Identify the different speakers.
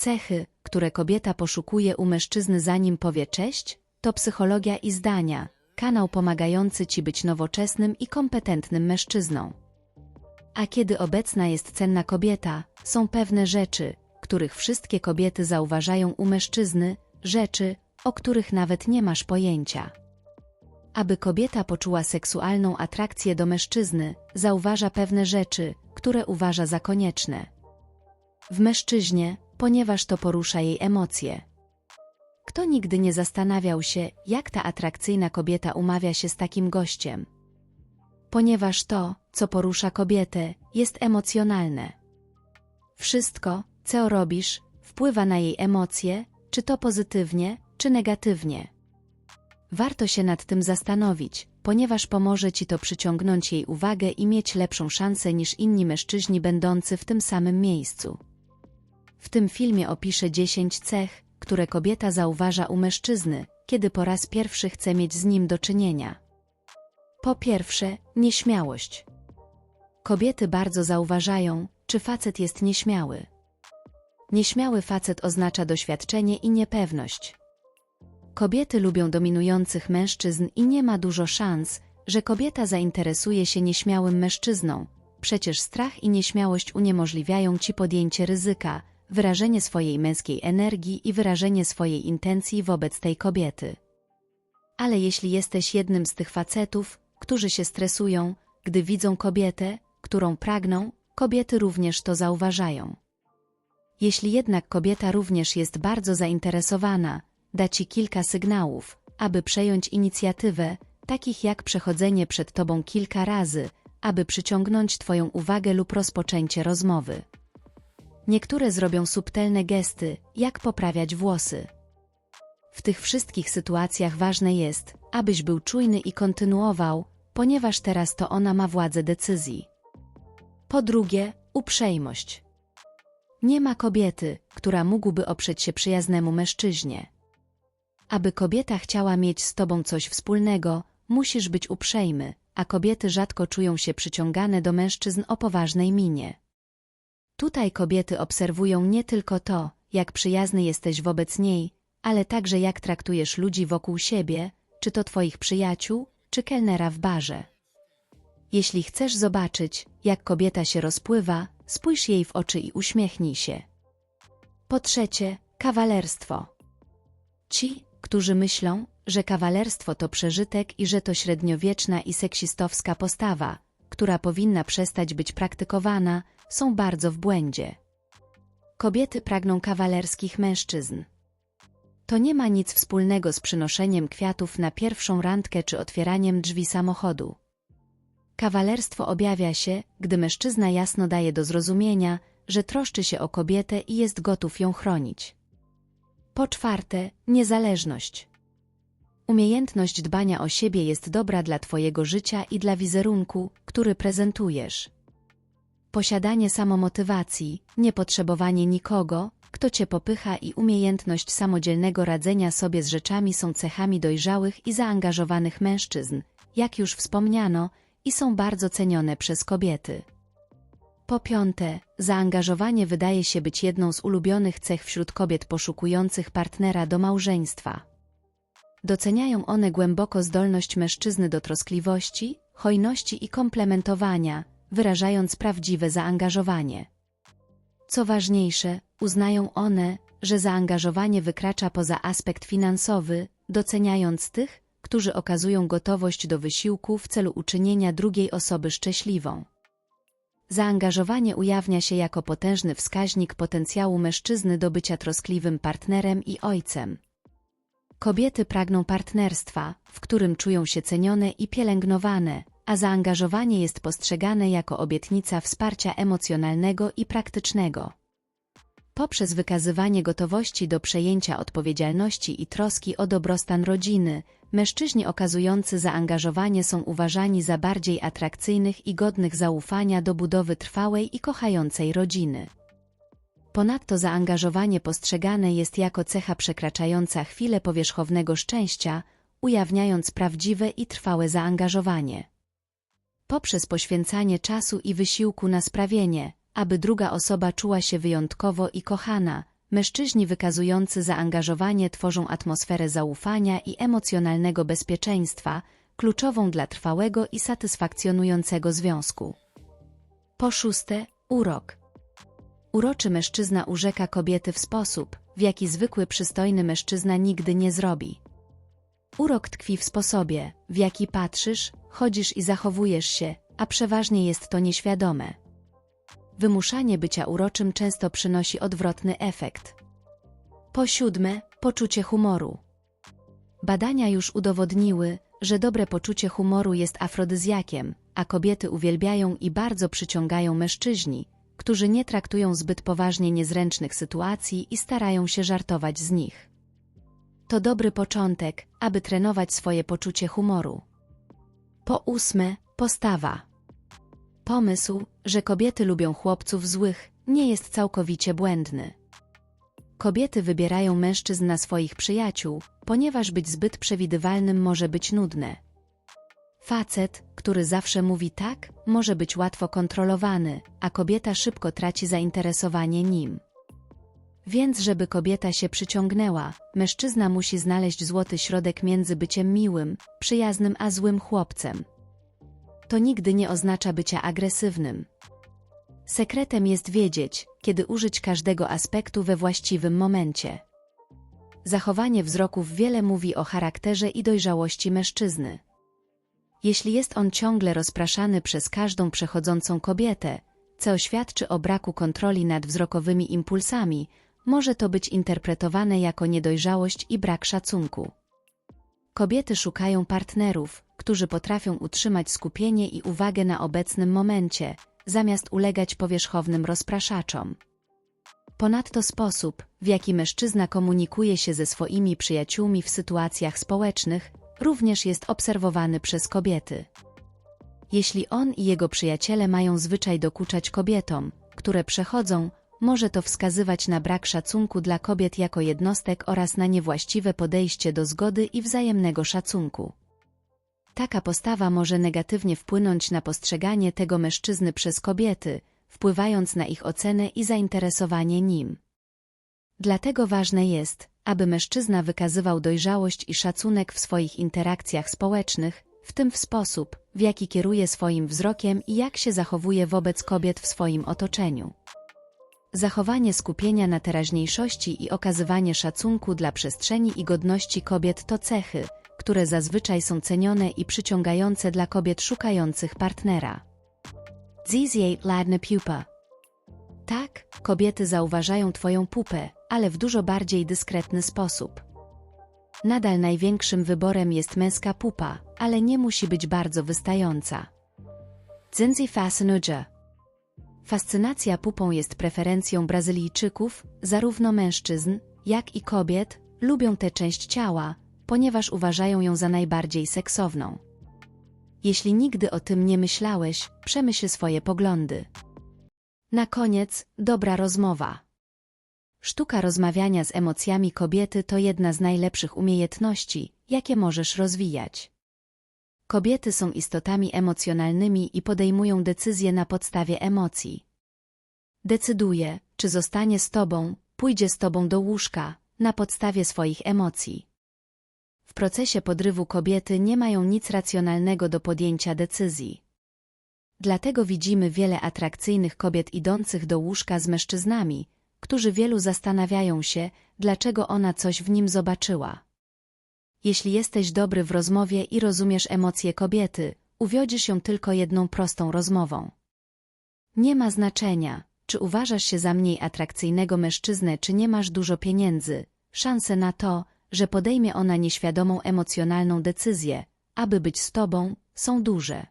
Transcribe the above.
Speaker 1: Cechy, które kobieta poszukuje u mężczyzny zanim powie cześć, to psychologia i zdania, kanał pomagający ci być nowoczesnym i kompetentnym mężczyzną. A kiedy obecna jest cenna kobieta, są pewne rzeczy, których wszystkie kobiety zauważają u mężczyzny, rzeczy, o których nawet nie masz pojęcia. Aby kobieta poczuła seksualną atrakcję do mężczyzny, zauważa pewne rzeczy, które uważa za konieczne. W mężczyźnie, ponieważ to porusza jej emocje. Kto nigdy nie zastanawiał się, jak ta atrakcyjna kobieta umawia się z takim gościem? Ponieważ to, co porusza kobietę, jest emocjonalne. Wszystko, co robisz, wpływa na jej emocje, czy to pozytywnie, czy negatywnie. Warto się nad tym zastanowić, ponieważ pomoże ci to przyciągnąć jej uwagę i mieć lepszą szansę niż inni mężczyźni będący w tym samym miejscu. W tym filmie opiszę 10 cech, które kobieta zauważa u mężczyzny, kiedy po raz pierwszy chce mieć z nim do czynienia. Po pierwsze, nieśmiałość. Kobiety bardzo zauważają, czy facet jest nieśmiały. Nieśmiały facet oznacza doświadczenie i niepewność. Kobiety lubią dominujących mężczyzn i nie ma dużo szans, że kobieta zainteresuje się nieśmiałym mężczyzną. Przecież strach i nieśmiałość uniemożliwiają ci podjęcie ryzyka, wyrażenie swojej męskiej energii i wyrażenie swojej intencji wobec tej kobiety. Ale jeśli jesteś jednym z tych facetów, którzy się stresują, gdy widzą kobietę, którą pragną, kobiety również to zauważają. Jeśli jednak kobieta również jest bardzo zainteresowana, da ci kilka sygnałów, aby przejąć inicjatywę, takich jak przechodzenie przed tobą kilka razy, aby przyciągnąć twoją uwagę lub rozpoczęcie rozmowy. Niektóre zrobią subtelne gesty, jak poprawiać włosy. W tych wszystkich sytuacjach ważne jest, abyś był czujny i kontynuował, ponieważ teraz to ona ma władzę decyzji. Po drugie, uprzejmość. Nie ma kobiety, która mógłby oprzeć się przyjaznemu mężczyźnie. Aby kobieta chciała mieć z tobą coś wspólnego, musisz być uprzejmy, a kobiety rzadko czują się przyciągane do mężczyzn o poważnej minie. Tutaj kobiety obserwują nie tylko to, jak przyjazny jesteś wobec niej, ale także jak traktujesz ludzi wokół siebie, czy to twoich przyjaciół, czy kelnera w barze. Jeśli chcesz zobaczyć, jak kobieta się rozpływa, spójrz jej w oczy i uśmiechnij się. Po trzecie, kawalerstwo. Ci, którzy myślą, że kawalerstwo to przeżytek i że to średniowieczna i seksistowska postawa, która powinna przestać być praktykowana, są bardzo w błędzie. Kobiety pragną kawalerskich mężczyzn. To nie ma nic wspólnego z przynoszeniem kwiatów na pierwszą randkę czy otwieraniem drzwi samochodu. Kawalerstwo objawia się, gdy mężczyzna jasno daje do zrozumienia, że troszczy się o kobietę i jest gotów ją chronić. Po czwarte, niezależność. Umiejętność dbania o siebie jest dobra dla Twojego życia i dla wizerunku, który prezentujesz. Posiadanie samomotywacji, niepotrzebowanie nikogo, kto Cię popycha i umiejętność samodzielnego radzenia sobie z rzeczami są cechami dojrzałych i zaangażowanych mężczyzn, jak już wspomniano, i są bardzo cenione przez kobiety. Po piąte, zaangażowanie wydaje się być jedną z ulubionych cech wśród kobiet poszukujących partnera do małżeństwa. Doceniają one głęboko zdolność mężczyzny do troskliwości, hojności i komplementowania, wyrażając prawdziwe zaangażowanie. Co ważniejsze, uznają one, że zaangażowanie wykracza poza aspekt finansowy, doceniając tych, którzy okazują gotowość do wysiłku w celu uczynienia drugiej osoby szczęśliwą. Zaangażowanie ujawnia się jako potężny wskaźnik potencjału mężczyzny do bycia troskliwym partnerem i ojcem. Kobiety pragną partnerstwa, w którym czują się cenione i pielęgnowane, a zaangażowanie jest postrzegane jako obietnica wsparcia emocjonalnego i praktycznego. Poprzez wykazywanie gotowości do przejęcia odpowiedzialności i troski o dobrostan rodziny, mężczyźni okazujący zaangażowanie są uważani za bardziej atrakcyjnych i godnych zaufania do budowy trwałej i kochającej rodziny. Ponadto zaangażowanie postrzegane jest jako cecha przekraczająca chwilę powierzchownego szczęścia, ujawniając prawdziwe i trwałe zaangażowanie. Poprzez poświęcanie czasu i wysiłku na sprawienie, aby druga osoba czuła się wyjątkowo i kochana, Mężczyźni wykazujący zaangażowanie tworzą atmosferę zaufania i emocjonalnego bezpieczeństwa, kluczową dla trwałego i satysfakcjonującego związku. Po szóste, urok. Uroczy mężczyzna urzeka kobiety w sposób, w jaki zwykły przystojny mężczyzna nigdy nie zrobi. Urok tkwi w sposobie, w jaki patrzysz, chodzisz i zachowujesz się, a przeważnie jest to nieświadome. Wymuszanie bycia uroczym często przynosi odwrotny efekt. Po siódme, poczucie humoru. Badania już udowodniły, że dobre poczucie humoru jest afrodyzjakiem, a kobiety uwielbiają i bardzo przyciągają mężczyźni, którzy nie traktują zbyt poważnie niezręcznych sytuacji i starają się żartować z nich. To dobry początek, aby trenować swoje poczucie humoru. Po ósme, postawa. Pomysł, że kobiety lubią chłopców złych, nie jest całkowicie błędny. Kobiety wybierają mężczyzn na swoich przyjaciół, ponieważ być zbyt przewidywalnym może być nudne. Facet, który zawsze mówi tak, może być łatwo kontrolowany, a kobieta szybko traci zainteresowanie nim. Więc żeby kobieta się przyciągnęła, mężczyzna musi znaleźć złoty środek między byciem miłym, przyjaznym a złym chłopcem. To nigdy nie oznacza bycia agresywnym. Sekretem jest wiedzieć, kiedy użyć każdego aspektu we właściwym momencie. Zachowanie wzroków wiele mówi o charakterze i dojrzałości mężczyzny. Jeśli jest on ciągle rozpraszany przez każdą przechodzącą kobietę, co świadczy o braku kontroli nad wzrokowymi impulsami, może to być interpretowane jako niedojrzałość i brak szacunku. Kobiety szukają partnerów, którzy potrafią utrzymać skupienie i uwagę na obecnym momencie, zamiast ulegać powierzchownym rozpraszaczom. Ponadto sposób, w jaki mężczyzna komunikuje się ze swoimi przyjaciółmi w sytuacjach społecznych, również jest obserwowany przez kobiety. Jeśli on i jego przyjaciele mają zwyczaj dokuczać kobietom, które przechodzą, może to wskazywać na brak szacunku dla kobiet jako jednostek oraz na niewłaściwe podejście do zgody i wzajemnego szacunku. Taka postawa może negatywnie wpłynąć na postrzeganie tego mężczyzny przez kobiety, wpływając na ich ocenę i zainteresowanie nim. Dlatego ważne jest, aby mężczyzna wykazywał dojrzałość i szacunek w swoich interakcjach społecznych, w tym w sposób, w jaki kieruje swoim wzrokiem i jak się zachowuje wobec kobiet w swoim otoczeniu. Zachowanie skupienia na teraźniejszości i okazywanie szacunku dla przestrzeni i godności kobiet to cechy, które zazwyczaj są cenione i przyciągające dla kobiet szukających partnera. Zizie ladne pupa. Tak, kobiety zauważają Twoją pupę, ale w dużo bardziej dyskretny sposób. Nadal największym wyborem jest męska pupa, ale nie musi być bardzo wystająca. Zinzi fascynuja. Fascynacja pupą jest preferencją Brazylijczyków, zarówno mężczyzn, jak i kobiet, lubią tę część ciała, ponieważ uważają ją za najbardziej seksowną. Jeśli nigdy o tym nie myślałeś, przemyśl swoje poglądy. Na koniec, dobra rozmowa. Sztuka rozmawiania z emocjami kobiety to jedna z najlepszych umiejętności, jakie możesz rozwijać. Kobiety są istotami emocjonalnymi i podejmują decyzje na podstawie emocji. Decyduje, czy zostanie z tobą, pójdzie z tobą do łóżka, na podstawie swoich emocji. W procesie podrywu kobiety nie mają nic racjonalnego do podjęcia decyzji. Dlatego widzimy wiele atrakcyjnych kobiet idących do łóżka z mężczyznami, którzy wielu zastanawiają się, dlaczego ona coś w nim zobaczyła. Jeśli jesteś dobry w rozmowie i rozumiesz emocje kobiety, uwiodzisz ją tylko jedną prostą rozmową. Nie ma znaczenia, czy uważasz się za mniej atrakcyjnego mężczyznę, czy nie masz dużo pieniędzy, szanse na to, że podejmie ona nieświadomą emocjonalną decyzję, aby być z tobą, są duże.